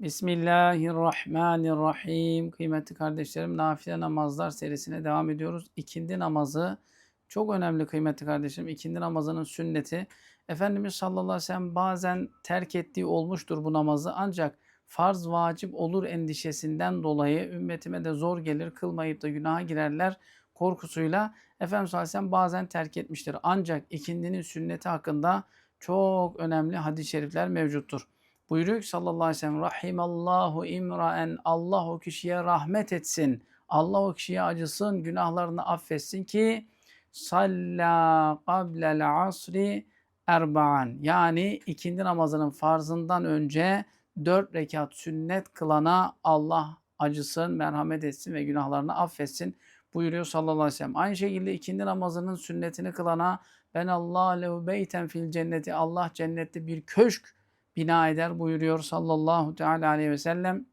Bismillahirrahmanirrahim. Kıymetli kardeşlerim, nafile namazlar serisine devam ediyoruz. İkindi namazı çok önemli kıymetli kardeşlerim. İkindi namazının sünneti. Efendimiz sallallahu aleyhi ve sellem bazen terk ettiği olmuştur bu namazı. Ancak farz vacip olur endişesinden dolayı ümmetime de zor gelir, kılmayıp da günaha girerler korkusuyla Efendimiz sallallahu aleyhi ve sellem bazen terk etmiştir. Ancak ikindinin sünneti hakkında çok önemli hadis-i şerifler mevcuttur. Buyuruyor ki sallallahu aleyhi ve sellem Rahimallahu imraen Allah o kişiye rahmet etsin. Allah o kişiye acısın, günahlarını affetsin ki salla qablel asri erba'an. Yani ikindi namazının farzından önce dört rekat sünnet kılana Allah acısın, merhamet etsin ve günahlarını affetsin buyuruyor sallallahu aleyhi ve sellem. Aynı şekilde ikindi namazının sünnetini kılana ben Allah lehu beyten fil cenneti Allah cennette bir köşk bina eder buyuruyor sallallahu teala aleyhi ve sellem.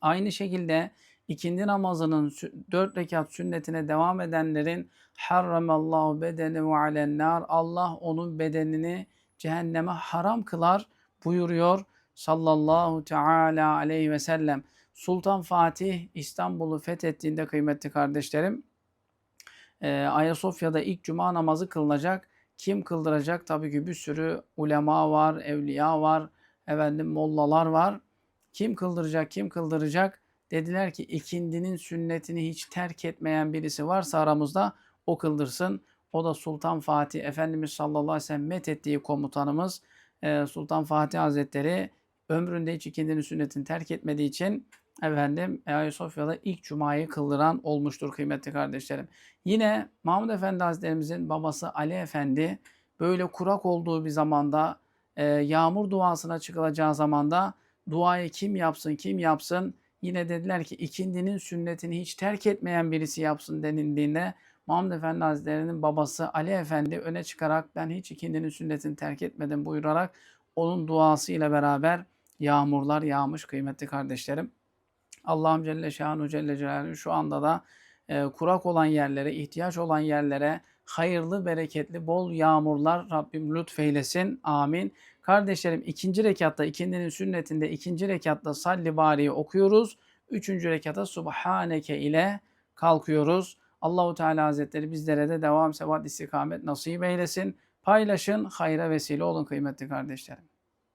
Aynı şekilde ikindi namazının dört rekat sünnetine devam edenlerin harramallahu bedenehu alen nar Allah onun bedenini cehenneme haram kılar buyuruyor sallallahu teala aleyhi ve sellem. Sultan Fatih İstanbul'u fethettiğinde kıymetli kardeşlerim Ayasofya'da ilk cuma namazı kılınacak. Kim kıldıracak? Tabii ki bir sürü ulema var, evliya var, efendim mollalar var. Kim kıldıracak, kim kıldıracak? Dediler ki ikindinin sünnetini hiç terk etmeyen birisi varsa aramızda o kıldırsın. O da Sultan Fatih Efendimiz sallallahu aleyhi ve sellem methettiği komutanımız Sultan Fatih Hazretleri ömründe hiç ikindinin sünnetini terk etmediği için efendim Ayasofya'da ilk cumayı kıldıran olmuştur kıymetli kardeşlerim. Yine Mahmud Efendi Hazretlerimizin babası Ali Efendi böyle kurak olduğu bir zamanda e, yağmur duasına çıkılacağı zamanda duayı kim yapsın kim yapsın yine dediler ki ikindinin sünnetini hiç terk etmeyen birisi yapsın denildiğinde Mahmud Efendi Hazretleri'nin babası Ali Efendi öne çıkarak ben hiç ikindinin sünnetini terk etmedim buyurarak onun duası ile beraber yağmurlar yağmış kıymetli kardeşlerim. Allah'ım Celle Şanu Celle Celaluhu şu anda da e, kurak olan yerlere, ihtiyaç olan yerlere hayırlı, bereketli, bol yağmurlar Rabbim lütfeylesin. Amin. Kardeşlerim ikinci rekatta, ikindinin sünnetinde ikinci rekatta salli bariyi okuyoruz. Üçüncü rekata subhaneke ile kalkıyoruz. Allahu Teala Hazretleri bizlere de devam, sebat, istikamet nasip eylesin. Paylaşın, hayra vesile olun kıymetli kardeşlerim.